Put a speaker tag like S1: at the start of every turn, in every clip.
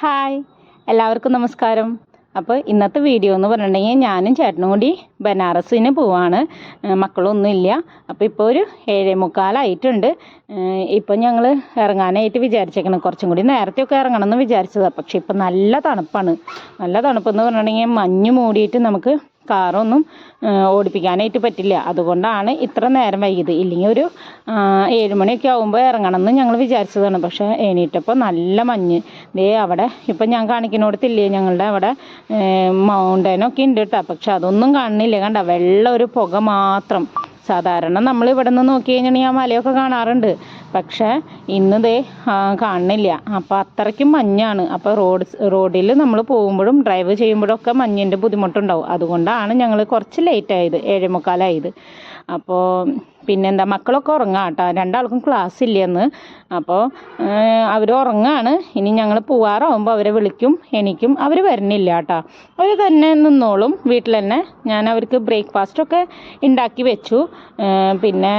S1: Hi. എല്ലാവർക്കും നമസ്കാരം. അപ്പോൾ ഇന്നത്തെ വീഡിയോ എന്ന് പറഞ്ഞിട്ടുണ്ടെങ്കിൽ ഞാനും ചേട്ടനും കൂടി ബനാറസിന് പോവാണ്. മക്കളൊന്നുമില്ല. അപ്പോൾ ഇപ്പോൾ ഒരു ഏഴേ മുക്കാലായിട്ടുണ്ട്. ഇപ്പോൾ ഞങ്ങൾ ഇറങ്ങാനായിട്ട് വിചാരിച്ചേക്കണം. കുറച്ചും കൂടി നേരത്തെയൊക്കെ ഇറങ്ങണം എന്ന് വിചാരിച്ചതാണ് പക്ഷേ ഇപ്പം നല്ല തണുപ്പാണ്. നല്ല തണുപ്പെന്ന് പറഞ്ഞിട്ടുണ്ടെങ്കിൽ മഞ്ഞ് മൂടിയിട്ട് നമുക്ക് കാറൊന്നും ഓടിപ്പിക്കാനായിട്ട് പറ്റില്ല. അതുകൊണ്ടാണ് ഇത്ര നേരം വൈകിയത്. ഇല്ലെങ്കിൽ ഒരു ഏഴുമണിയൊക്കെ ഏഴ് മണിയൊക്കെ ആകുമ്പോൾ ഇറങ്ങണം എന്ന് ഞങ്ങൾ വിചാരിച്ചതാണ്. പക്ഷേ എണീറ്റപ്പോൾ നല്ല മഞ്ഞ്. ദേ അവിടെ ഇപ്പം ഞാൻ കാണിക്കുന്നിടത്തില്ലേ ഞങ്ങളുടെ അവിടെ മൗണ്ടനൊക്കെ ഉണ്ട് കേട്ടോ. പക്ഷെ അതൊന്നും കാണുന്നില്ല. കണ്ട? വെള്ള ഒരു പുക മാത്രം. സാധാരണ നമ്മൾ ഇവിടെ നിന്ന് നോക്കി കഴിഞ്ഞിട്ടുണ്ടെങ്കിൽ ആ മലയൊക്കെ കാണാറുണ്ട്. പക്ഷേ ഇന്ന് ദേ കാണുന്നില്ല. അപ്പോൾ അത്രയ്ക്കും മഞ്ഞാണ്. അപ്പോൾ റോഡ് റോഡിൽ നമ്മൾ പോകുമ്പോഴും ഡ്രൈവ് ചെയ്യുമ്പോഴൊക്കെ മഞ്ഞിന്റെ ബുദ്ധിമുട്ടുണ്ടാവും. അതുകൊണ്ടാണ് ഞങ്ങൾ കുറച്ച് ലേറ്റ് ആയത് ഏഴേ മുക്കാലായത് അപ്പോൾ പിന്നെന്താ മക്കളൊക്കെ ഉറങ്ങാം കേട്ടോ രണ്ടാൾക്കും ക്ലാസ് ഇല്ലെന്ന്. അപ്പോൾ അവർ ഉറങ്ങാണ്. ഇനി ഞങ്ങൾ പോവാറാവുമ്പോൾ അവരെ വിളിക്കും. എനിക്കും അവർ വരുന്നില്ല കേട്ടോ അവർ തന്നെ നിന്നോളും. വീട്ടിൽ തന്നെ ഞാൻ അവർക്ക് ബ്രേക്ക്ഫാസ്റ്റൊക്കെ ഉണ്ടാക്കി വെച്ചു. പിന്നെ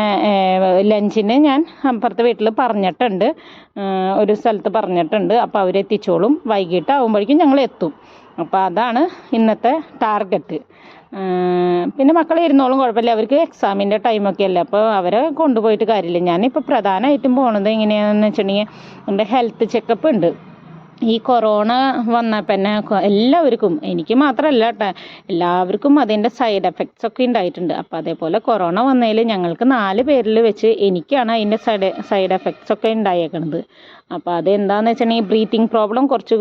S1: ലഞ്ചിന് ഞാൻ അപ്പുറത്തെ വീട്ടിൽ പറഞ്ഞിട്ടുണ്ട്. ഒരു സ്ഥലത്ത് പറഞ്ഞിട്ടുണ്ട്. അപ്പോൾ അവരെത്തിച്ചോളും വൈകിട്ടാവുമ്പോഴേക്കും ഞങ്ങൾ എത്തും. അപ്പോൾ അതാണ് ഇന്നത്തെ ടാർഗറ്റ്. പിന്നെ മക്കൾ ഇരുന്നോളും കുഴപ്പമില്ല. അവർക്ക് എക്സാമിന്റെ ടൈമൊക്കെ അല്ലേ? അപ്പോൾ അവരെ കൊണ്ടുപോയിട്ട് കാര്യമില്ല. ഞാനിപ്പോൾ പ്രധാനമായിട്ടും പോകുന്നത് എങ്ങനെയാണെന്ന് വെച്ചിട്ടുണ്ടെങ്കിൽ എന്റെ ഹെൽത്ത് ചെക്കപ്പ് ഉണ്ട്. ഈ കൊറോണ വന്നപ്പോൾ തന്നെ എല്ലാവർക്കും എനിക്ക് മാത്രമല്ല കേട്ടോ എല്ലാവർക്കും അതിന്റെ സൈഡ് എഫക്ട്സ് ഒക്കെ ഉണ്ടായിട്ടുണ്ട്. അപ്പോൾ അതേപോലെ കൊറോണ വന്നതിൽ ഞങ്ങൾക്ക് നാല് പേരിൽ വെച്ച് എനിക്കാണ് അതിന്റെ സൈഡ് സൈഡ് എഫക്ട്സ് ഒക്കെ ഉണ്ടായേക്കണത്. അപ്പോൾ അതെന്താണെന്ന് വെച്ചിട്ടുണ്ടെങ്കിൽ ബ്രീത്തിങ് പ്രോബ്ലം കുറച്ച്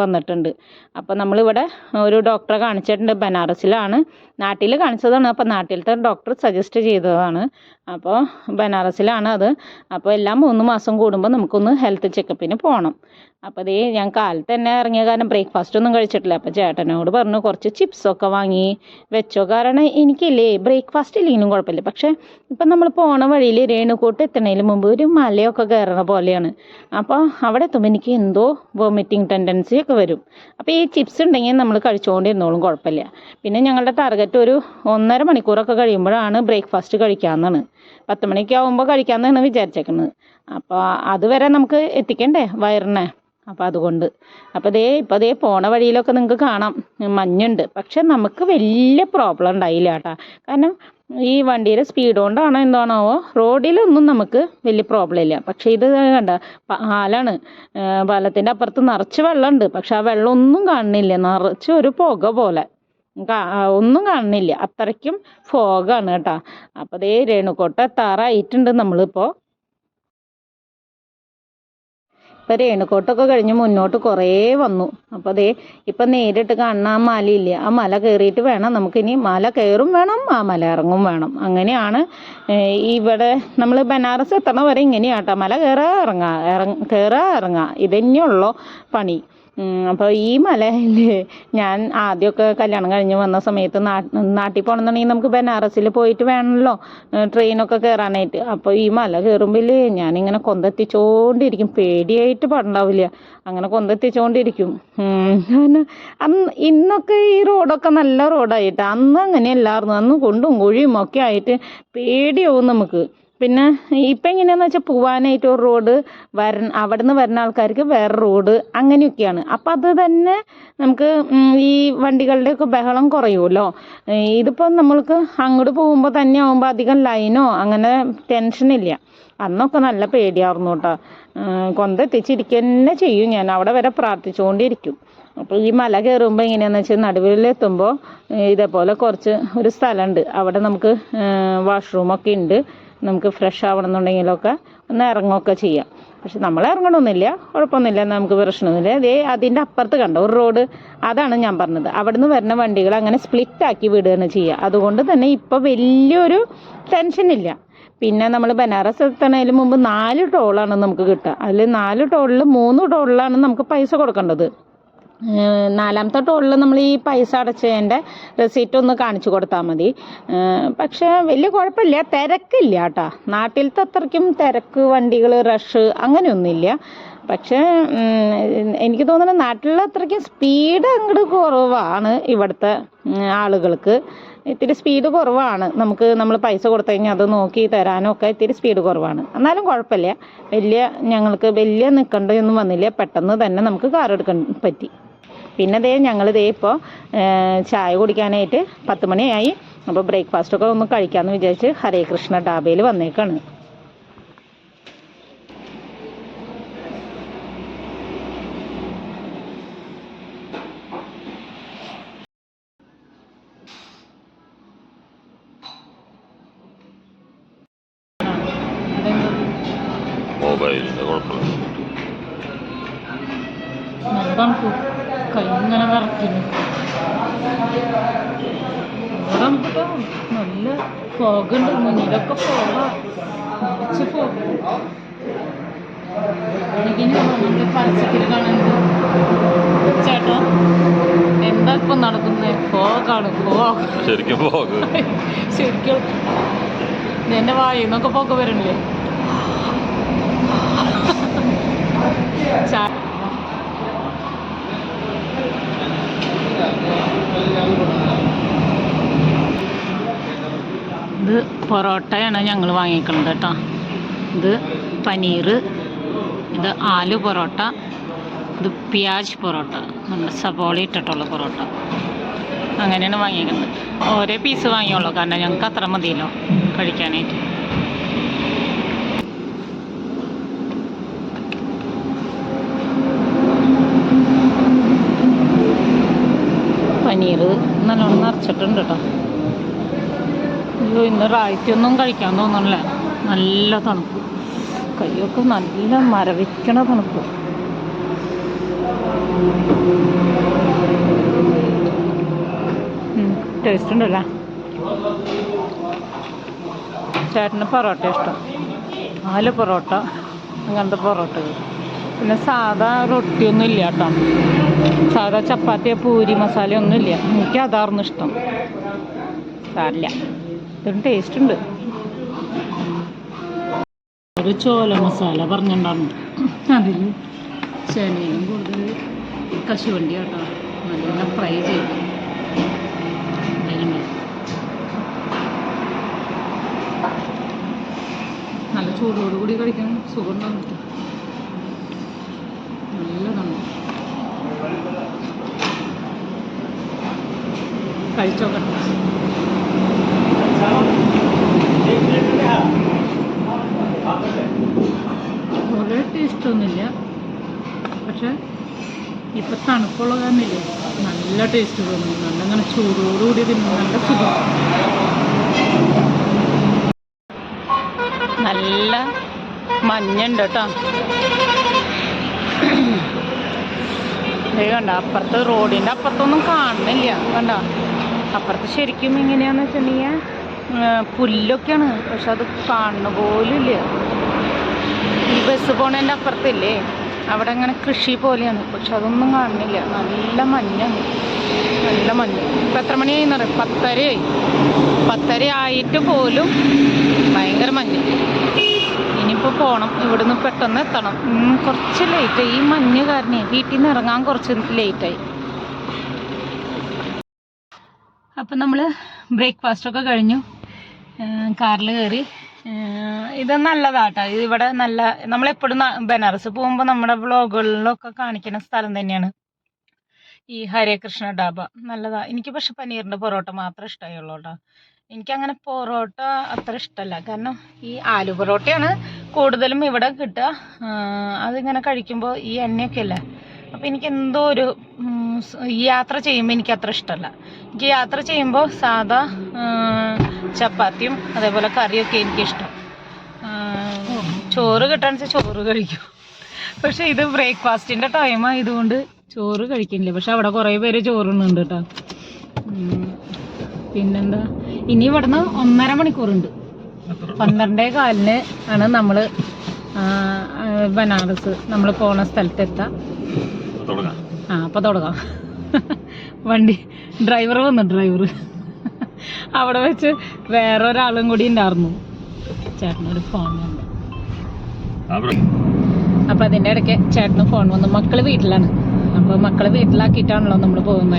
S1: വന്നിട്ടുണ്ട്. അപ്പോൾ നമ്മളിവിടെ ഒരു ഡോക്ടറെ കാണിച്ചിട്ടുണ്ട്. ബനാറസിലാണ്. നാട്ടിൽ കാണിച്ചതാണ്. അപ്പോൾ നാട്ടിലത്തെ ഡോക്ടർ സജസ്റ്റ് ചെയ്തതാണ്. അപ്പോൾ ബനാറസിലാണ് അത്. അപ്പോൾ എല്ലാം മൂന്ന് മാസം കൂടുമ്പോൾ നമുക്കൊന്ന് ഹെൽത്ത് ചെക്കപ്പിന് പോകണം അപ്പോൾ അതേ ഞാൻ കാലത്ത് തന്നെ ഇറങ്ങിയ കാരണം ബ്രേക്ക്ഫാസ്റ്റ് ഒന്നും കഴിച്ചിട്ടില്ല. അപ്പോൾ ചേട്ടനോട് പറഞ്ഞു കുറച്ച് ചിപ്സൊക്കെ വാങ്ങി വെച്ചോ. കാരണം എനിക്കില്ലേ ബ്രേക്ക്ഫാസ്റ്റ് ഇല്ലെങ്കിലും കുഴപ്പമില്ല. പക്ഷേ ഇപ്പം നമ്മൾ പോണ വഴിയിൽ രേണുകൂട്ട് എത്തണതിന് മുമ്പ് ഒരു മലയൊക്കെ കയറണ പോലെയാണ്. അപ്പോൾ അവിടെ എത്തുമ്പോൾ എനിക്ക് എന്തോ വോമിറ്റിംഗ് ടെൻഡൻസി ഒക്കെ വരും. അപ്പോൾ ഈ ചിപ്സ് ഉണ്ടെങ്കിൽ നമ്മൾ കഴിച്ചുകൊണ്ടിരുന്നോളും കുഴപ്പമില്ല. പിന്നെ ഞങ്ങളുടെ ടാർഗറ്റ് ഒരു ഒന്നര മണിക്കൂറൊക്കെ കഴിയുമ്പോഴാണ് ബ്രേക്ക്ഫാസ്റ്റ് കഴിക്കാമെന്നാണ് പത്ത് മണിക്ക് ആകുമ്പോൾ കഴിക്കാമെന്നാണ് വിചാരിച്ചേക്കുന്നത്. അപ്പോൾ അതുവരെ നമുക്ക് എത്തിക്കണ്ടേ വയറിനെ? അപ്പോൾ അതുകൊണ്ട്. അപ്പോൾ ദേ ഇപ്പോൾ ദേ പോണ വഴിയിലൊക്കെ നിങ്ങൾക്ക് കാണാം. മഞ്ഞുണ്ട്. പക്ഷെ നമുക്ക് വലിയ പ്രോബ്ലം ഉണ്ടായില്ല കേട്ടോ. കാരണം ഈ വണ്ടിയുടെ സ്പീഡ് കൊണ്ടാണോ എന്താണോ റോഡിലൊന്നും നമുക്ക് വലിയ പ്രോബ്ലം ഇല്ല. പക്ഷേ ഇത് കണ്ട പാലാണ് പാലത്തിന്റെ അപ്പുറത്ത് നിറച്ച് വെള്ളമുണ്ട്. പക്ഷെ ആ വെള്ളം ഒന്നും കാണുന്നില്ല. നിറച്ച് ഒരു പുക പോലെ. ഒന്നും കാണുന്നില്ല. അത്രയ്ക്കും ഫോഗാണ് കേട്ടോ. അപ്പോൾ ദേ രേണുക്കോട്ട എത്താറായിട്ടുണ്ട് നമ്മളിപ്പോൾ ഇപ്പം രേണുക്കോട്ടൊക്കെ കഴിഞ്ഞ് മുന്നോട്ട് കുറേ വന്നു. അപ്പോൾ അതേ ഇപ്പം നേരിട്ട് കാണുന്ന ആ മലയില്ലേ ആ മല കയറിയിട്ട് വേണം നമുക്കിനി മല കയറും വേണം ആ മല ഇറങ്ങും വേണം. അങ്ങനെയാണ് ഇവിടെ നമ്മൾ ബനാറസ് എത്തണ വരെ ഇങ്ങനെയാട്ടോ. മല കയറുക ഇറങ്ങുക ഇറങ്ങ കയറുക ഇറങ്ങുക ഇതന്നെയുള്ളൂ പണി. അപ്പോൾ ഈ മലയിൽ ഞാൻ ആദ്യമൊക്കെ കല്യാണം കഴിഞ്ഞ് വന്ന സമയത്ത് നാട്ടിൽ പോകണമെന്നുണ്ടെങ്കിൽ നമുക്ക് ബനാറസിൽ പോയിട്ട് വേണമല്ലോ ട്രെയിനൊക്കെ കയറാനായിട്ട് അപ്പോൾ ഈ മല കയറുമ്പോൾ ഞാനിങ്ങനെ കൊന്തെത്തിച്ചോണ്ടിരിക്കും. പേടിയായിട്ട് പാടുണ്ടാവില്ല. അങ്ങനെ കൊന്തെത്തിച്ചോണ്ടിരിക്കും. ഉം. അന്ന് ഇന്നൊക്കെ ഈ റോഡൊക്കെ നല്ല റോഡായിട്ട്. അന്ന് അങ്ങനെയല്ലായിരുന്നു. അന്ന് കുണ്ടും കുഴിയും ഒക്കെ ആയിട്ട് പേടിയാവും നമുക്ക്. പിന്നെ ഇപ്പം എങ്ങനെയാന്ന് വെച്ചാൽ പോവാനായിട്ട് ഒരു റോഡ് വര അവിടെ നിന്ന് വരുന്ന ആൾക്കാർക്ക് വേറെ റോഡ് അങ്ങനെയൊക്കെയാണ്. അപ്പം അത് തന്നെ നമുക്ക് ഈ വണ്ടികളുടെ ഒക്കെ ബഹളം കുറയുമല്ലോ ഇതിപ്പോൾ നമ്മൾക്ക് അങ്ങോട്ട് പോകുമ്പോൾ തന്നെ ആകുമ്പോൾ അധികം ലൈനോ അങ്ങനെ ടെൻഷൻ ഇല്ല. അന്നൊക്കെ നല്ല പേടിയായിരുന്നു കേട്ടോ. കൊന്തെത്തിച്ചിരിക്കുക തന്നെ ചെയ്യും ഞാൻ. അവിടെ വരെ പ്രാർത്ഥിച്ചുകൊണ്ടിരിക്കും അപ്പോൾ ഈ മല കയറുമ്പോ എങ്ങനെയാണെന്ന് വെച്ചാൽ നടുവിലെത്തുമ്പോൾ ഇതേപോലെ കുറച്ച് ഒരു സ്ഥലമുണ്ട് അവിടെ നമുക്ക് വാഷ്റൂമൊക്കെ ഉണ്ട് നമുക്ക് ഫ്രഷ് ആവണമെന്നുണ്ടെങ്കിലൊക്കെ ഒന്ന് ഇറങ്ങുകയൊക്കെ ചെയ്യാം. പക്ഷെ നമ്മൾ ഇറങ്ങണമെന്നില്ല കുഴപ്പമൊന്നുമില്ല. നമുക്ക് പ്രശ്നമൊന്നുമില്ല. അതേ അതിന്റെ അപ്പുറത്ത് കണ്ട? ഒരു റോഡ് അതാണ് ഞാൻ പറഞ്ഞത്. അവിടുന്ന് വരുന്ന വണ്ടികൾ അങ്ങനെ സ്പ്ലിറ്റ് ആക്കി വിടുകയാണ് ചെയ്യുക. അതുകൊണ്ട് തന്നെ ഇപ്പോൾ വലിയൊരു ടെൻഷനില്ല പിന്നെ നമ്മൾ ബനാറസ് എത്തണതിന് മുമ്പ് നാല് ടോളാണ് നമുക്ക് കിട്ടുക. അതിൽ നാല് ടോളിൽ മൂന്ന് ടോളിലാണ് നമുക്ക് പൈസ കൊടുക്കേണ്ടത്. നാലാമത്തെ ടോളിൽ നമ്മൾ ഈ പൈസ അടച്ചതിന്റെ റെസീറ്റ് ഒന്ന് കാണിച്ചു കൊടുത്താൽ മതി. പക്ഷെ വലിയ കുഴപ്പമില്ല. തിരക്കില്ല കേട്ടോ. നാട്ടിലത്തെ അത്രയ്ക്കും തിരക്ക് വണ്ടികൾ റഷ് അങ്ങനെയൊന്നുമില്ല. പക്ഷേ എനിക്ക് തോന്നുന്നത് നാട്ടിലുള്ള അത്രയ്ക്കും സ്പീഡ് അങ്ങോട്ട് കുറവാണ് ഇവിടുത്തെ ആളുകൾക്ക്. ഇത്തിരി സ്പീഡ് കുറവാണ്. നമുക്ക് നമ്മൾ പൈസ കൊടുത്തു കഴിഞ്ഞാൽ അത് നോക്കി തരാനും ഒക്കെ ഇത്തിരി സ്പീഡ് കുറവാണ്. എന്നാലും കുഴപ്പമില്ല. വലിയ ഞങ്ങൾക്ക് വലിയ നിൽക്കേണ്ടതൊന്നും വന്നില്ല. പെട്ടെന്ന് തന്നെ നമുക്ക് കാർ എടുക്കാൻ പറ്റി. പിന്നെ ദേ ഞങ്ങൾ ദേ ഇപ്പോൾ ചായ കുടിക്കാനായിട്ട് പത്ത് മണിയായി. അപ്പോൾ ബ്രേക്ക്ഫാസ്റ്റൊക്കെ ഒന്ന് കഴിക്കാമെന്ന് വിചാരിച്ച് ഹരേ കൃഷ്ണ ഡാബയിൽ വന്നേക്കാണ്. എനിക്കിനി നമ്മുടെ പരസ്യത്തിൽ കാണുന്നത് ചേട്ടാ എന്താ ഇപ്പൊ നടക്കുന്നത് ഫോഗാണ് ഫോഗ്.
S2: ശരിക്കും
S1: ശരിക്കും എന്റെ വായിൽ നിന്നൊക്കെ പോക്ക് വരണില്ലേ ഇത് പൊറോട്ടയാണ് ഞങ്ങൾ വാങ്ങിക്കുന്നത് കേട്ടോ. ഇത് പനീർ ഇത് ആലു പൊറോട്ട ഇത് പിയാജ് പൊറോട്ട നമ്മുടെ സബോള ഇട്ടിട്ടുള്ള പൊറോട്ട. അങ്ങനെയാണ് വാങ്ങിയിരിക്കുന്നത് ഓരോ പീസ് വാങ്ങിയുള്ളൂ കാരണം ഞങ്ങൾക്ക് അത്ര മതിയല്ലോ കഴിക്കാനായിട്ട്. പനീർ നല്ലോണം നിറച്ചിട്ടുണ്ട് കേട്ടോ അയ്യോ ഇന്ന് റായ്ക്കൊന്നും കഴിക്കാൻ തോന്നുന്നില്ല നല്ല തണുപ്പ്. കൈയൊക്കെ നല്ല മരവിക്കണ തണുപ്പ് ടേസ്റ്റ് ഉണ്ടല്ല? ചേട്ടന് പൊറോട്ട ഇഷ്ടം. നാല് പൊറോട്ട അങ്ങനത്തെ പൊറോട്ടകൾ. പിന്നെ സാധാ റൊട്ടിയൊന്നും ഇല്ല കേട്ടോ. സാധാ ചപ്പാത്തിയോ പൂരി മസാല ഒന്നും ഇല്ല. എനിക്ക് അതാർന്നു ഇഷ്ടം. സാരില്ല. ഇതിന് ടേസ്റ്റ് ഉണ്ട്. ഒരു ചോല മസാല പറഞ്ഞിട്ടുണ്ടായിരുന്നു. അതിൽ ചേനയും കൂടുതൽ കശുവണ്ടി കേട്ടോ നല്ല ഫ്രൈ ചെയ്തു. നല്ല ചൂടോട് കൂടി കഴിക്കാൻ സുഖം ഉണ്ടാവും നല്ലതാണ് നല്ലതാണ്. കഴിച്ചോക്കട്ടെ വളരെ ടേസ്റ്റ് ഒന്നുമില്ല പക്ഷെ ഇപ്പം തണുപ്പുള്ള കാരണില്ലേ നല്ല ടേസ്റ്റ് തോന്നുന്നു നല്ല അങ്ങനെ ചൂടോടുകൂടി തിന്നു. നല്ല സുഖം. നല്ല മഞ്ഞുണ്ട് കേട്ടോ. കണ്ട അപ്പുറത്ത് റോഡിന്റെ അപ്പുറത്തൊന്നും കാണുന്നില്ല. കണ്ട? അപ്പുറത്ത് ശരിക്കും എങ്ങനെയാന്ന് വെച്ചിട്ടുണ്ടെങ്കിൽ പുല്ലൊക്കെയാണ്. പക്ഷെ അത് കാണുന്ന പോലും ഇല്ല. ഈ ബസ് പോണതിന്റെ അപ്പുറത്തില്ലേ? അവിടെ അങ്ങനെ കൃഷി പോലെയാണ്. പക്ഷെ അതൊന്നും കാണുന്നില്ല. നല്ല മഞ്ഞാണ്. നല്ല മഞ്ഞ്. ഇപ്പം എത്ര മണിയായി അറിയാം? പത്തരയായി. പത്തര ആയിട്ട് പോലും ഭയങ്കര മഞ്ഞ്. ഇനിയിപ്പോൾ പോകണം ഇവിടുന്ന് പെട്ടെന്ന് എത്തണം. കുറച്ച് ലേറ്റായി ഈ മഞ്ഞ് കാരണേ വീട്ടിൽ നിന്ന് ഇറങ്ങാൻ കുറച്ച് ലേറ്റായി അപ്പം നമ്മൾ ബ്രേക്ക്ഫാസ്റ്റൊക്കെ കഴിഞ്ഞു. കാറിൽ കയറി ഇത് നല്ലതാട്ടോ. ഇത് ഇവിടെ നല്ല നമ്മളെപ്പോഴും ബനാറസ് പോകുമ്പോൾ നമ്മുടെ വ്ളോഗുകളിലൊക്കെ കാണിക്കുന്ന സ്ഥലം തന്നെയാണ് ഈ ഹരേ കൃഷ്ണ ഡാബ. നല്ലതാ. എനിക്ക് പക്ഷെ പനീറിന്റെ പൊറോട്ട മാത്രമേ ഇഷ്ടമായുള്ളൂ കേട്ടോ. എനിക്കങ്ങനെ പൊറോട്ട അത്ര ഇഷ്ടമല്ല കാരണം ഈ ആലു പൊറോട്ടയാണ് കൂടുതലും ഇവിടെ കിട്ടുക. അതിങ്ങനെ കഴിക്കുമ്പോൾ ഈ എണ്ണയൊക്കെ അല്ലേ? അപ്പോൾ എനിക്ക് എന്തോ ഒരു യാത്ര ചെയ്യുമ്പോൾ എനിക്ക് അത്ര ഇഷ്ടമല്ല എനിക്ക് യാത്ര ചെയ്യുമ്പോൾ സാധാ ചപ്പാത്തിയും അതേപോലെ കറിയൊക്കെ എനിക്കിഷ്ടം. ചോറ് കിട്ടാന്ന് വെച്ചാൽ ചോറ് കഴിക്കും. പക്ഷെ ഇത് ബ്രേക്ക്ഫാസ്റ്റിന്റെ ടൈം ആയതുകൊണ്ട് ചോറ് കഴിക്കുന്നില്ല. പക്ഷെ അവിടെ കുറേ പേര് ചോറുണ്ണുണ്ട് കേട്ടോ. പിന്നെന്താ? ഇനി ഇവിടുന്ന് ഒന്നര മണിക്കൂറുണ്ട്. പന്ത്രണ്ടേ കാലിന് ആണ് നമ്മൾ ബനാറസ് നമ്മൾ പോണ സ്ഥലത്തെത്താം. ആ അപ്പോൾ തുടങ്ങാം വണ്ടി ഡ്രൈവർ വന്നു ഡ്രൈവർ. അവിടെ വെച്ച് വേറെ ഒരാളും കൂടി ഉണ്ടായിരുന്നു. ചേട്ടനൊരു ഫോൺ വന്നു അതിന്റെ അതിന്റെ ഇടയ്ക്ക് ചേട്ടന് ഫോൺ വന്നു. മക്കൾ വീട്ടിലാണ്. അപ്പോൾ മക്കളെ വീട്ടിലാക്കിയിട്ടാണല്ലോ നമ്മൾ പോകുന്നത്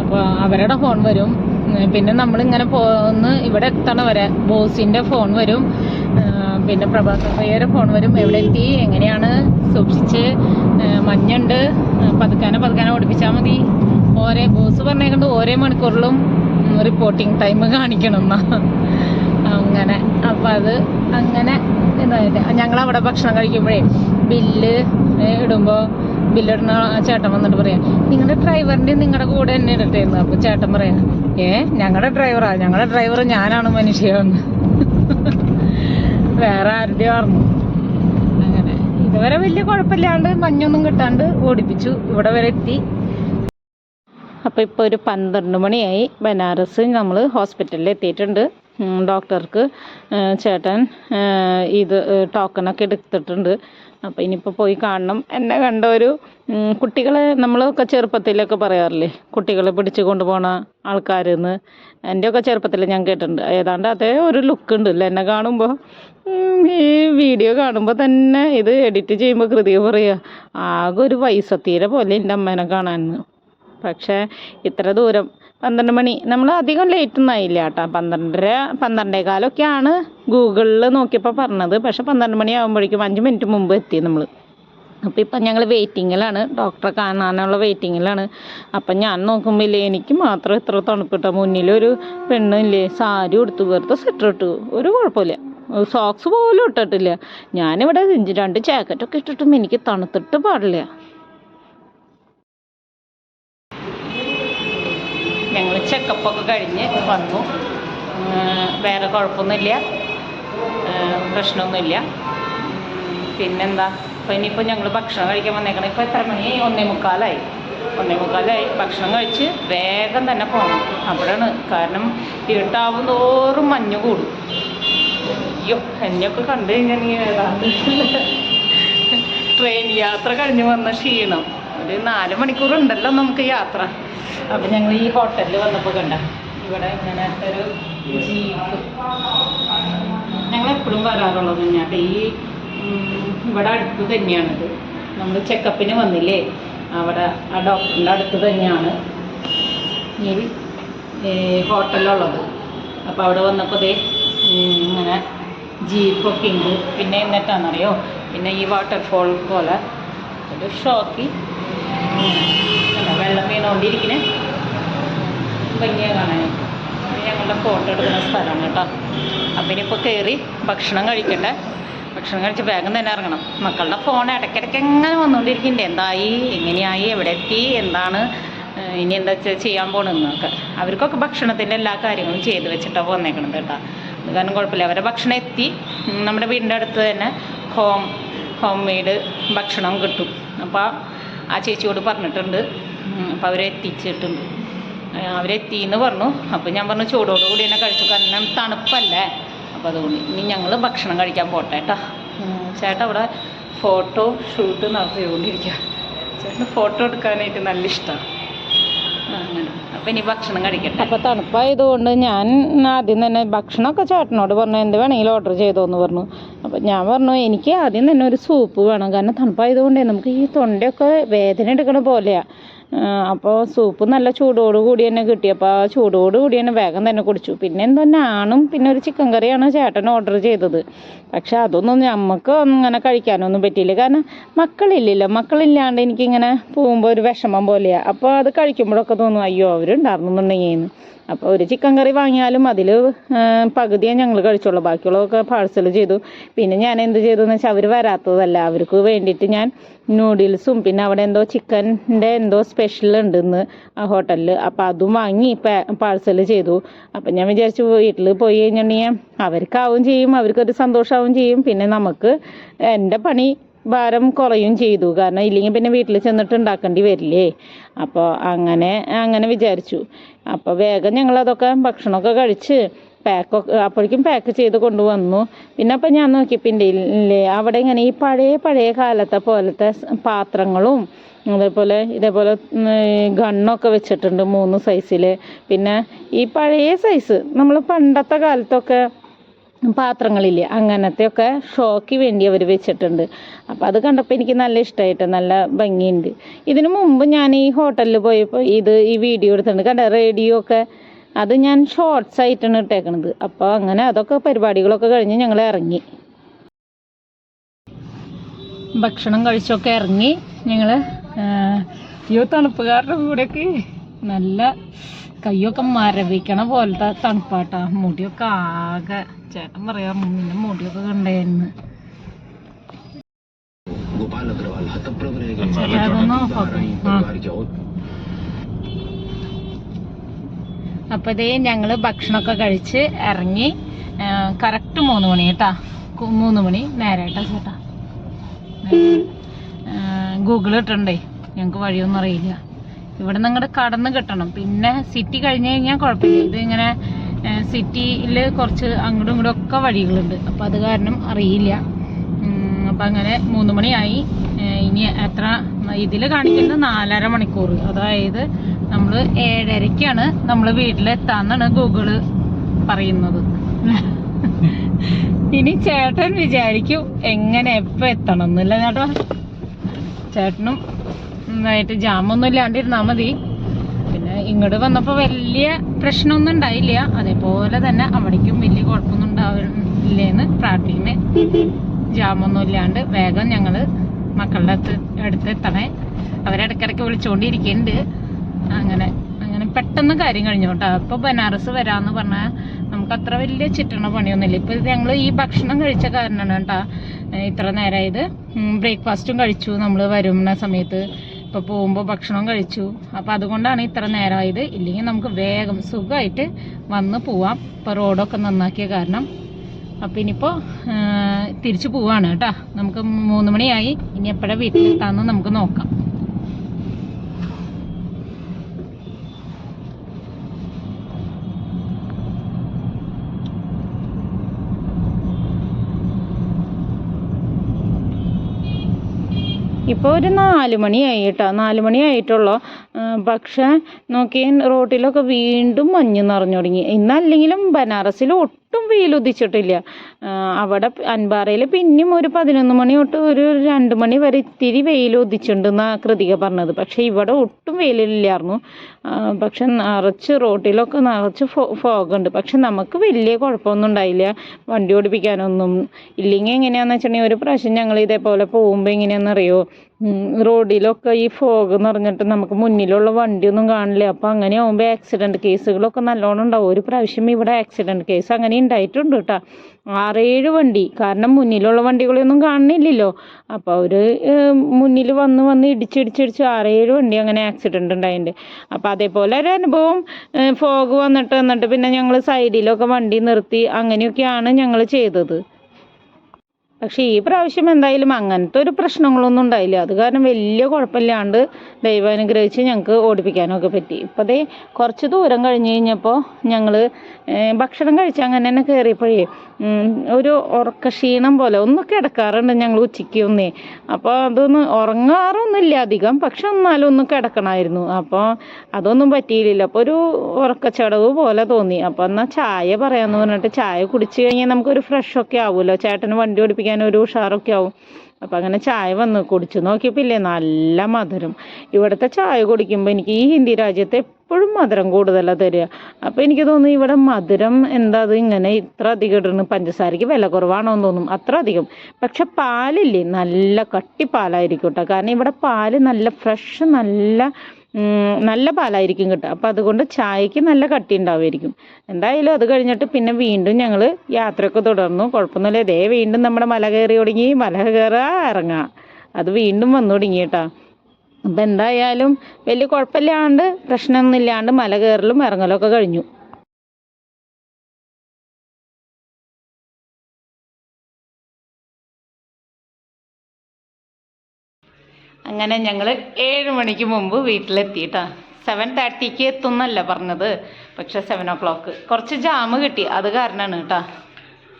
S1: അപ്പോൾ അവരുടെ ഫോൺ വരും. പിന്നെ നമ്മൾ ഇങ്ങനെ പോന്ന് ഇവിടെ എത്തണ വരെ. ബോസിന്റെ ഫോൺ വരും. പിന്നെ പ്രഭാകർ ഫോൺ വരും. എവിടെ എത്തി? എങ്ങനെയാണ്? സൂക്ഷിച്ച്. മഞ്ഞുണ്ട്. പതുക്കാനെ പതുക്കാനെ ഓടിപ്പിച്ചാൽ മതി. ഓരേ ബോസ് പറഞ്ഞേക്കുന്നത് ഓരോ മണിക്കൂറിലും റിപ്പോർട്ടിംഗ് ടൈം കാണിക്കണം അങ്ങനെ. അപ്പം അത് അങ്ങനെ ഇതായിട്ട്. ഞങ്ങളവിടെ ഭക്ഷണം കഴിക്കുമ്പോഴേ ബില്ല് ഇടുമ്പോൾ ബില്ലിടുന്ന ചേട്ടൻ വന്നിട്ട് പറയാം നിങ്ങളുടെ ഡ്രൈവറിന്റെ നിങ്ങളുടെ കൂടെ തന്നെ ഇടട്ടേന്ന്. അപ്പോൾ ചേട്ടൻ പറയാം ഏ ഞങ്ങളുടെ ഡ്രൈവറാ ഞങ്ങളുടെ ഡ്രൈവർ ഞാനാണ് മനുഷ്യന്ന്. വേറെ ആരുടെ ആർന്നു. അങ്ങനെ. ഇതുവരെ വലിയ കുഴപ്പമില്ലാണ്ട് മഞ്ഞൊന്നും കിട്ടാണ്ട് ഓടിപ്പിച്ചു. ഇവിടെ വരെ എത്തി. അപ്പോൾ ഇപ്പോൾ ഒരു പന്ത്രണ്ട് മണിയായി. ബനാറസ് നമ്മൾ ഹോസ്പിറ്റലിൽ എത്തിയിട്ടുണ്ട് ഡോക്ടർക്ക് ചേട്ടൻ ഇത് ടോക്കണൊക്കെ എടുത്തിട്ടുണ്ട്. അപ്പോൾ ഇനിയിപ്പോൾ പോയി കാണണം. എന്നെ കണ്ട ഒരു കുട്ടികളെ നമ്മളൊക്കെ ചെറുപ്പത്തിലൊക്കെ പറയാറില്ലേ? കുട്ടികളെ പിടിച്ചു കൊണ്ടുപോണ ആൾക്കാരെന്ന്. എന്റെയൊക്കെ ചെറുപ്പത്തിൽ ഞാൻ കേട്ടിട്ടുണ്ട്. ഏതാണ്ട് അതേ ഒരു ലുക്ക് ഉണ്ടല്ലോ എന്നെ കാണുമ്പോൾ ഈ വീഡിയോ കാണുമ്പോൾ തന്നെ ഇത് എഡിറ്റ് ചെയ്യുമ്പോൾ കൃതി പറയുക ആകെ ഒരു വയസ്സത്തീരെ പോലെ എന്റെ അമ്മേനെ കാണാൻ. പക്ഷേ ഇത്ര ദൂരം പന്ത്രണ്ട് മണി. നമ്മൾ അധികം ലേറ്റ് ഒന്നും ആയില്ല കേട്ടോ. പന്ത്രണ്ടര പന്ത്രണ്ടേകാലൊക്കെയാണ് ഗൂഗിളിൽ നോക്കിയപ്പോൾ പറഞ്ഞത്. പക്ഷെ പന്ത്രണ്ട് മണി ആകുമ്പോഴേക്കും അഞ്ച് മിനിറ്റ് മുമ്പ് എത്തി നമ്മൾ അപ്പോൾ ഇപ്പം ഞങ്ങൾ വെയിറ്റിങ്ങിലാണ് ഡോക്ടറെ കാണാനുള്ള വെയിറ്റിങ്ങിലാണ് അപ്പം ഞാൻ നോക്കുമ്പോൾ ഇല്ലേ എനിക്ക് മാത്രം ഇത്ര തണുപ്പിട്ട മുന്നിലൊരു പെണ്ണില്ലേ സാരി കൊടുത്ത് വെറുതെ സ്വെറ്റർ ഇട്ടു. ഒരു കുഴപ്പമില്ല. സോക്സ് പോലും ഇട്ടിട്ടില്ല. ഞാനിവിടെ രണ്ട് ജാക്കറ്റൊക്കെ ഇട്ടിട്ടും എനിക്ക് തണുത്തിട്ട് പാടില്ല. ഞങ്ങൾ ചെക്കപ്പൊക്കെ കഴിഞ്ഞ് വന്നു. വേറെ കുഴപ്പമൊന്നുമില്ല. പ്രശ്നമൊന്നുമില്ല. പിന്നെന്താ? അപ്പോൾ ഇനിയിപ്പോൾ ഞങ്ങൾ ഭക്ഷണം കഴിക്കാൻ വന്നേക്കണം. ഇപ്പോൾ എത്ര മണി? ഒന്നേ മുക്കാലായി. ഒന്നേ മുക്കാലായി. ഭക്ഷണം കഴിച്ച് വേഗം തന്നെ പോകണം അവിടെയാണ്. കാരണം ഇരുട്ടാവും തോറും മഞ്ഞ് കൂടും. അയ്യോ എന്നെയൊക്കെ കണ്ടു കഴിഞ്ഞാൽ ട്രെയിൻ യാത്ര കഴിഞ്ഞ് വന്ന ക്ഷീണം. ഒരു നാല് മണിക്കൂർ ഉണ്ടല്ലോ നമുക്ക് യാത്ര. അപ്പം ഞങ്ങൾ ഈ ഹോട്ടലിൽ വന്നപ്പോൾ കണ്ട ഇവിടെ ഇങ്ങനെ ഒരു ജീപ്പ്. ഞങ്ങൾ എപ്പോഴും വരാറുള്ളത് ഞാൻ ഈ ഇവിടെ അടുത്ത് തന്നെയാണിത്. നമ്മൾ ചെക്കപ്പിന് വന്നില്ലേ? അവിടെ ആ ഡോക്ടറിന്റെ അടുത്ത് തന്നെയാണ് ഈ ഹോട്ടലുള്ളത് അപ്പോൾ അവിടെ വന്നപ്പോൾ ദേ ഇങ്ങനെ ജീപ്പൊക്കെ ഉണ്ട്. പിന്നെ എന്നിട്ടാണെന്നറിയോ പിന്നെ ഈ വാട്ടർഫോൾ പോലെ ഒരു ഷോക്കി വെള്ളം വീണുകൊണ്ടിരിക്കണേ ഭംഗിയാണ് കാണാൻ ഞങ്ങളുടെ ഫോട്ടോ എടുക്കുന്ന സ്ഥലമാണ് കേട്ടോ. അപ്പം ഇനിയിപ്പോൾ കയറി ഭക്ഷണം കഴിക്കട്ടെ. ഭക്ഷണം കഴിച്ച് വേഗം തന്നെ ഇറങ്ങണം. മക്കളുടെ ഫോൺ ഇടയ്ക്കിടയ്ക്ക് എങ്ങനെ വന്നുകൊണ്ടിരിക്കുന്നുണ്ട് എന്തായി? എങ്ങനെയായി? എവിടെ എത്തി? എന്താണ്? ഇനി എന്താ വെച്ചാൽ ചെയ്യാൻ പോകണമെന്നൊക്കെ അവർക്കൊക്കെ ഭക്ഷണത്തിന്റെ എല്ലാ കാര്യങ്ങളും ചെയ്ത് വെച്ചിട്ടാണ് വന്നേക്കണത് കേട്ടോ. അത് കാരണം കുഴപ്പമില്ല. അവരുടെ ഭക്ഷണം എത്തി. നമ്മുടെ വീടിന്റെ അടുത്ത് തന്നെ ഹോം ഹോം മെയ്ഡ് ഭക്ഷണം കിട്ടും. അപ്പോൾ ആ ചേച്ചിയോട് പറഞ്ഞിട്ടുണ്ട്. അപ്പോൾ അവരെ എത്തിച്ചിട്ടുണ്ട്. ഏഹ് അവരെത്തിയെന്ന് പറഞ്ഞു. അപ്പോൾ ഞാൻ പറഞ്ഞു ചൂടോട് കൂടി തന്നെ കഴിച്ചു. കാരണം തണുപ്പല്ലേ. അപ്പോൾ അതുകൊണ്ട് ഇനി ഞങ്ങൾ ഭക്ഷണം കഴിക്കാൻ പോട്ടെ കേട്ടോ ചേട്ടാ അവിടെ ഫോട്ടോ ഷൂട്ട് നടത്തിക്കൊണ്ടിരിക്കുക ചേട്ടന് ഫോട്ടോ എടുക്കാനായിട്ട് നല്ല ഇഷ്ടമാണ് അപ്പം ഇനി ഭക്ഷണം കഴിക്കട്ടെ. അപ്പോൾ തണുപ്പായതുകൊണ്ട് ഞാൻ ആദ്യം തന്നെ ഭക്ഷണമൊക്കെ ചേട്ടനോട് പറഞ്ഞു എന്ത് വേണമെങ്കിലും ഓർഡർ ചെയ്തോന്ന് പറഞ്ഞു. അപ്പം ഞാൻ പറഞ്ഞു എനിക്ക് ആദ്യം തന്നെ ഒരു സൂപ്പ് വേണം. കാരണം തണുപ്പായതുകൊണ്ട് നമുക്ക് ഈ തൊണ്ടയൊക്കെ വേദന എടുക്കണ പോലെയാണ് അപ്പോൾ സൂപ്പ് നല്ല ചൂടോട് കൂടി തന്നെ കിട്ടി. അപ്പോൾ ആ ചൂടോട് കൂടി തന്നെ വേഗം തന്നെ കുടിച്ചു. പിന്നെ എന്തോ നാണും പിന്നെ ഒരു ചിക്കൻ കറിയാണ് ചേട്ടൻ ഓർഡർ ചെയ്തത്. പക്ഷെ അതൊന്നും നമുക്ക് അങ്ങനെ കഴിക്കാനൊന്നും പറ്റിയില്ല. കാരണം മക്കളില്ലല്ലോ. മക്കളില്ലാണ്ട് എനിക്കിങ്ങനെ പോകുമ്പോൾ ഒരു വിഷമം പോലെയാണ് അപ്പോൾ അത് കഴിക്കുമ്പോഴൊക്കെ തോന്നും അയ്യോ അവരുണ്ടായിരുന്നുണ്ടെങ്കിൽ അപ്പോൾ ഒരു ചിക്കൻ കറി വാങ്ങിയാലും അതിൽ പകുതിയേ ഞങ്ങൾ കഴിച്ചുള്ളൂ. ബാക്കിയുള്ളതൊക്കെ പാഴ്സൽ ചെയ്തു. പിന്നെ ഞാൻ എന്ത് ചെയ്തു എന്ന് വെച്ചാൽ അവർ വരാത്തതല്ല. അവർക്ക് വേണ്ടിയിട്ട് ഞാൻ നൂഡിൽസും പിന്നെ അവിടെ എന്തോ ചിക്കന്റെ എന്തോ സ്പെഷ്യൽ ഉണ്ടെന്ന് ആ ഹോട്ടലിൽ അപ്പോൾ അതും വാങ്ങി പാഴ്സൽ ചെയ്തു. അപ്പം ഞാൻ വിചാരിച്ചു വീട്ടിൽ പോയി കഴിഞ്ഞിട്ടുണ്ടെങ്കിൽ അവർക്കാവും ചെയ്യും അവർക്കൊരു സന്തോഷമാവും ചെയ്യും. പിന്നെ നമുക്ക് എന്റെ പണി ഭാരം കുറയും ചെയ്തു. കാരണം ഇല്ലെങ്കിൽ പിന്നെ വീട്ടിൽ ചെന്നിട്ട് ഉണ്ടാക്കേണ്ടി വരില്ലേ? അപ്പോൾ അങ്ങനെ അങ്ങനെ വിചാരിച്ചു. അപ്പോൾ വേഗം ഞങ്ങൾ അതൊക്കെ ഭക്ഷണമൊക്കെ കഴിച്ച് പാക്കൊക്കെ അപ്പോഴേക്കും പാക്ക് ചെയ്ത് കൊണ്ടുവന്നു. പിന്നെ അപ്പം ഞാൻ നോക്കിയപ്പോൾ എന്റെ ഇല്ലേ അവിടെ ഇങ്ങനെ ഈ പഴയ പഴയ കാലത്തെ പോലത്തെ പാത്രങ്ങളും അതേപോലെ ഇതേപോലെ ഗണ്ണൊക്കെ വെച്ചിട്ടുണ്ട് മൂന്ന് സൈസിൽ പിന്നെ ഈ പഴയ സൈസ് നമ്മൾ പണ്ടത്തെ കാലത്തൊക്കെ പാത്രങ്ങളില്ലേ അങ്ങനത്തെയൊക്കെ ഷോക്ക് വേണ്ടി അവർ വെച്ചിട്ടുണ്ട്. അപ്പോൾ അത് കണ്ടപ്പോൾ എനിക്ക് നല്ല ഇഷ്ടമായിട്ട് നല്ല ഭംഗിയുണ്ട്. ഇതിനു മുമ്പ് ഞാൻ ഈ ഹോട്ടലിൽ പോയപ്പോൾ ഇത് ഈ വീഡിയോ എടുത്തിട്ടുണ്ട്. കണ്ട റേഡിയോ ഒക്കെ അത് ഞാൻ ഷോർട്സ് ആയിട്ടാണ് ഇട്ടേക്കണത്. അപ്പോൾ അങ്ങനെ അതൊക്കെ പരിപാടികളൊക്കെ കഴിഞ്ഞ് ഞങ്ങൾ ഇറങ്ങി. ഭക്ഷണം കഴിച്ചൊക്കെ ഇറങ്ങി ഞങ്ങൾ ഈ തണുപ്പുകാരുടെ കൂടെയൊക്കെ നല്ല കയ്യൊക്കെ മരവിക്കണ പോലത്തെ തണുപ്പാട്ടാ. മുടിയൊക്കെ ആകെ ചേട്ടൻ പറയാ നിന്നെ മുടിയൊക്കെ കണ്ടായിരുന്നു അപ്പൊ ഇതേ ഞങ്ങൾ ഭക്ഷണമൊക്കെ കഴിച്ച് ഇറങ്ങി കറക്റ്റ് മൂന്ന് മണി കേട്ടാ. മൂന്ന് മണി നേരെ കേട്ടാ ചേട്ടാ. ഗൂഗിൾ ഇട്ടണ്ടേ ഞങ്ങക്ക് വഴിയൊന്നും അറിയില്ല. ഇവിടെ നിന്ന് കടന്ന് കിട്ടണം. പിന്നെ സിറ്റി കഴിഞ്ഞ് കഴിഞ്ഞാൽ കുഴപ്പമില്ല ഇത് ഇങ്ങനെ സിറ്റിയിൽ കുറച്ച് അങ്ങോട്ടും ഇങ്ങോട്ടും ഒക്കെ വഴികളുണ്ട്. അപ്പോൾ അത് കാരണം അറിയില്ല. അപ്പം അങ്ങനെ മൂന്ന് മണിയായി. ഇനി എത്ര ഇതിൽ കാണിക്കുന്നത് നാലര മണിക്കൂർ അതായത് നമ്മൾ ഏഴരയ്ക്കാണ് നമ്മൾ വീട്ടിലെത്താന്നാണ് ഗൂഗിൾ പറയുന്നത്. ഇനി ചേട്ടൻ വിചാരിക്കും എങ്ങനെ എപ്പോൾ എത്തണം എന്നില്ല ചേട്ടാ. ചേട്ടനും നന്നായിട്ട് ജാമൊന്നും ഇല്ലാണ്ടിരുന്നാൽ മതി. പിന്നെ ഇങ്ങോട്ട് വന്നപ്പോൾ വലിയ പ്രശ്നമൊന്നും ഉണ്ടായില്ല. അതേപോലെ തന്നെ അവിടേക്കും വലിയ കുഴപ്പമൊന്നും ഉണ്ടാവില്ലേന്ന് പ്രാർത്ഥിക്കുന്നത് ജാമൊന്നും ഇല്ലാണ്ട് വേഗം ഞങ്ങൾ മക്കളുടെ അടുത്ത് എത്തണേ അവരിടയ്ക്കിടയ്ക്ക് വിളിച്ചുകൊണ്ടിരിക്കുന്നുണ്ട് അങ്ങനെ അങ്ങനെ പെട്ടെന്ന് കാര്യം കഴിഞ്ഞു കേട്ടോ. അപ്പോൾ ബനാറസ് വരാന്ന് പറഞ്ഞാൽ നമുക്ക് അത്ര വലിയ ചിറ്റണ പണിയൊന്നുമില്ല. ഇപ്പോൾ ഇത് ഞങ്ങൾ ഈ ഭക്ഷണം കഴിച്ച കാരണമാണ് കേട്ടോ. ഇത്ര നേരമായത് ബ്രേക്ക്ഫാസ്റ്റും കഴിച്ചു. നമ്മൾ വരുന്ന സമയത്ത് ഇപ്പോൾ പോകുമ്പോൾ ഭക്ഷണം കഴിച്ചു. അപ്പോൾ അതുകൊണ്ടാണ് ഇത്ര നേരമായത്. ഇല്ലെങ്കിൽ നമുക്ക് വേഗം സുഖമായിട്ട് വന്ന് പോവാം. ഇപ്പോൾ റോഡൊക്കെ നന്നാക്കിയ കാരണം. അപ്പൊ ഇനിയിപ്പോൾ തിരിച്ചു പോവാണ് കേട്ടോ. നമുക്ക് മൂന്ന് മണിയായി. ഇനി എപ്പോഴാണ് വീട്ടിലെത്താമെന്ന് നമുക്ക് നോക്കാം. ഇപ്പോൾ ഒരു നാല് മണിയായി കേട്ടോ നാല് മണിയായിട്ടുള്ളൂ പക്ഷേ നോക്കി റോട്ടിലൊക്കെ വീണ്ടും മഞ്ഞ് നിറഞ്ഞു തുടങ്ങി. ഇന്നല്ലെങ്കിലും ബനാറസിൽ ഒട്ടും വെയിൽ ഉദിച്ചിട്ടില്ല അവിടെ അൻപാറയിൽ പിന്നെയും ഒരു പതിനൊന്ന് മണി തൊട്ട് ഒരു രണ്ട് മണി വരെ ഇത്തിരി വെയിൽ ഉദിച്ചിട്ടുണ്ടെന്നാണ് കൃതിക പറഞ്ഞത്. പക്ഷേ ഇവിടെ ഒട്ടും വെയിലില്ലായിരുന്നു. പക്ഷെ നിറച്ച് റോട്ടിലൊക്കെ നിറച്ച് ഫോഗുണ്ട്. പക്ഷെ നമുക്ക് വലിയ കുഴപ്പമൊന്നും ഉണ്ടായില്ല. വണ്ടി ഓടിപ്പിക്കാനൊന്നും. ഇല്ലെങ്കിൽ എങ്ങനെയാണെന്ന് വെച്ചിട്ടുണ്ടെങ്കിൽ ഒരു പ്രാവശ്യം ഞങ്ങൾ ഇതേപോലെ പോകുമ്പോൾ എങ്ങനെയാണെന്നറിയോ റോഡിലൊക്കെ ഈ ഫോഗ് നിറഞ്ഞിട്ട് നമുക്ക് മുന്നിലുള്ള വണ്ടിയൊന്നും കാണില്ല. അപ്പോൾ അങ്ങനെ ആകുമ്പോൾ ആക്സിഡന്റ് കേസുകളൊക്കെ നല്ലോണം ഉണ്ടാവും. ഒരു പ്രാവശ്യം ഇവിടെ ആക്സിഡന്റ് കേസ് അങ്ങനെ ഉണ്ടായിട്ടുണ്ട് കേട്ടോ. ആറേഴ് വണ്ടി. കാരണം മുന്നിലുള്ള വണ്ടികളൊന്നും കാണുന്നില്ലല്ലോ അപ്പോൾ അവർ മുന്നിൽ വന്ന് വന്ന് ഇടിച്ചിടിച്ചിടിച്ച് ആറേഴ് വണ്ടി അങ്ങനെ ആക്സിഡന്റ് ഉണ്ടായിട്ടുണ്ട്. അപ്പോൾ അതേപോലെ ഒരു അനുഭവം ഫോഗ് വന്നിട്ട് എന്നിട്ട് പിന്നെ ഞങ്ങൾ സൈഡിലൊക്കെ വണ്ടി നിർത്തി അങ്ങനെയൊക്കെയാണ് ഞങ്ങൾ ചെയ്തത്. പക്ഷേ ഈ പ്രാവശ്യം എന്തായാലും അങ്ങനത്തെ ഒരു പ്രശ്നങ്ങളൊന്നും ഉണ്ടായില്ല. അത് കാരണം വലിയ കുഴപ്പമില്ലാണ്ട് ദൈവം അനുഗ്രഹിച്ച് ഞങ്ങൾക്ക് ഓടിപ്പിക്കാനൊക്കെ പറ്റി. ഇപ്പോൾ ദേ കുറച്ച് ദൂരം കഴിഞ്ഞ് കഴിഞ്ഞപ്പോൾ ഞങ്ങൾ ഭക്ഷണം കഴിച്ച് അങ്ങനെ തന്നെ കയറിയപ്പോഴേ ഒരു ഉറക്കക്ഷീണം പോലെ ഒന്ന് കിടക്കാറുണ്ട് ഞങ്ങൾ ഉച്ചയ്ക്ക് ഒന്നേ. അപ്പോൾ അതൊന്ന് ഉറങ്ങാറൊന്നുമില്ല അധികം. പക്ഷെ എന്നാലും ഒന്ന് കിടക്കണമായിരുന്നു. അപ്പോൾ അതൊന്നും പറ്റിയില്ല. അപ്പോൾ ഒരു ഉറക്കച്ചടവ് പോലെ തോന്നി. അപ്പോൾ എന്നാൽ ചായ പറയാമെന്ന് പറഞ്ഞിട്ട് ചായ കുടിച്ച് കഴിഞ്ഞാൽ നമുക്കൊരു ഫ്രഷൊക്കെ ആവുമല്ലോ ചേട്ടന് വണ്ടി ഓടിപ്പിക്കാൻ ഒരു ഉഷാറൊക്കെ ആവും. അപ്പം അങ്ങനെ ചായ വന്ന് കുടിച്ച്. നോക്കിയപ്പോൾ ഇല്ലേ നല്ല മധുരം. ഇവിടുത്തെ ചായ കുടിക്കുമ്പോൾ എനിക്ക് ഈ ഹിന്ദി രാജ്യത്ത് എപ്പോഴും മധുരം കൂടുതലാണ് തരിക അപ്പോൾ എനിക്ക് തോന്നുന്നു ഇവിടെ മധുരം എന്താ അത് ഇങ്ങനെ ഇത്ര അധികം ഇടുന്നു. പഞ്ചസാരയ്ക്ക് വില കുറവാണോ എന്ന് തോന്നും. അത്ര അധികം. പക്ഷെ പാലില്ലേ നല്ല കട്ടി പാലായിരിക്കും കേട്ടോ കാരണം ഇവിടെ പാൽ നല്ല ഫ്രഷ് നല്ല നല്ല പാലായിരിക്കും കിട്ടുക. അപ്പം അതുകൊണ്ട് ചായക്ക് നല്ല കട്ടി ഉണ്ടാവുമായിരിക്കും. എന്തായാലും അത് കഴിഞ്ഞിട്ട് പിന്നെ വീണ്ടും ഞങ്ങൾ യാത്രയൊക്കെ തുടർന്നു. കുഴപ്പമൊന്നുമില്ല. ഇതേ വീണ്ടും നമ്മുടെ മല കയറി തുടങ്ങി മല കയറുക ഇറങ്ങുക അത് വീണ്ടും വന്നു തുടങ്ങി കേട്ടോ. അപ്പം എന്തായാലും വലിയ കുഴപ്പമില്ലാണ്ട് പ്രശ്നമൊന്നും ഇല്ലാണ്ട് മല കയറലും ഇറങ്ങലും ഒക്കെ കഴിഞ്ഞു. അങ്ങനെ ഞങ്ങൾ ഏഴ് മണിക്ക് മുമ്പ് വീട്ടിലെത്തിയിട്ടാ. സെവൻ തേർട്ടിക്ക് എത്തുന്നല്ല പറഞ്ഞത്. പക്ഷെ സെവൻ ഓ ക്ലോക്ക് കുറച്ച് ജാമ് കിട്ടി. അത് കാരണമാണ് കേട്ടാ.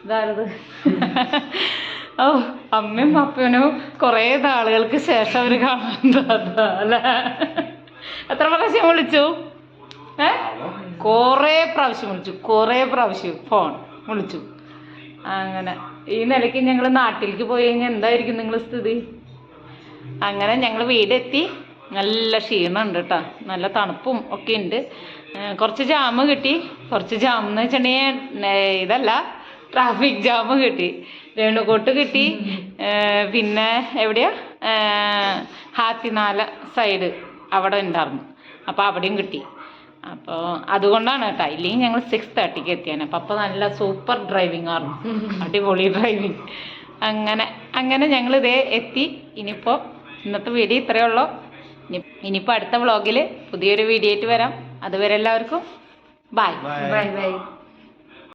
S1: ഇതാരത്? ഓ അമ്മയും പപ്പനും കുറേ നാളുകൾക്ക് ശേഷം അവർ കാണാൻ എത്ര പ്രാവശ്യം വിളിച്ചു? ഏ? കുറേ പ്രാവശ്യം വിളിച്ചു. കുറേ പ്രാവശ്യം ഫോൺ വിളിച്ചു. അങ്ങനെ. ഈ നിലയ്ക്ക് ഞങ്ങൾ നാട്ടിലേക്ക് പോയി കഴിഞ്ഞാൽ എന്തായിരിക്കും നിങ്ങളുടെ സ്ഥിതി? അങ്ങനെ ഞങ്ങൾ വീടെത്തി. നല്ല ക്ഷീണമുണ്ട് കേട്ടോ നല്ല തണുപ്പും ഒക്കെ ഉണ്ട് കുറച്ച് ജാമ് കിട്ടി. കുറച്ച് ജാം എന്ന് വെച്ചിട്ടുണ്ടെങ്കിൽ ഇതല്ല ട്രാഫിക് ജാം കിട്ടി. രേണുകോട്ട് കിട്ടി. പിന്നെ എവിടെയാ? ഹാത്തിനാല സൈഡ് അവിടെ ഉണ്ടായിരുന്നു അപ്പോൾ അവിടെയും കിട്ടി. അപ്പോൾ അതുകൊണ്ടാണ് കേട്ടോ ഇല്ലെങ്കിൽ ഞങ്ങൾ സിക്സ് തേർട്ടിക്ക് എത്തിയാണ് അപ്പം അപ്പോൾ നല്ല സൂപ്പർ ഡ്രൈവിംഗ് ആയിരുന്നു അടിപൊളി ഡ്രൈവിംഗ് അങ്ങനെ അങ്ങനെ ഞങ്ങൾ ഇതേ എത്തി. ഇനിയിപ്പോൾ ഇന്നത്തെ വീഡിയോ ഇത്രയേ ഉള്ളൂ. ഇനി ഇനിയിപ്പോൾ അടുത്ത വ്ളോഗിൽ പുതിയൊരു വീഡിയോ ആയിട്ട് വരാം. അതുവരെ എല്ലാവർക്കും ബൈ
S3: ബൈ ബൈ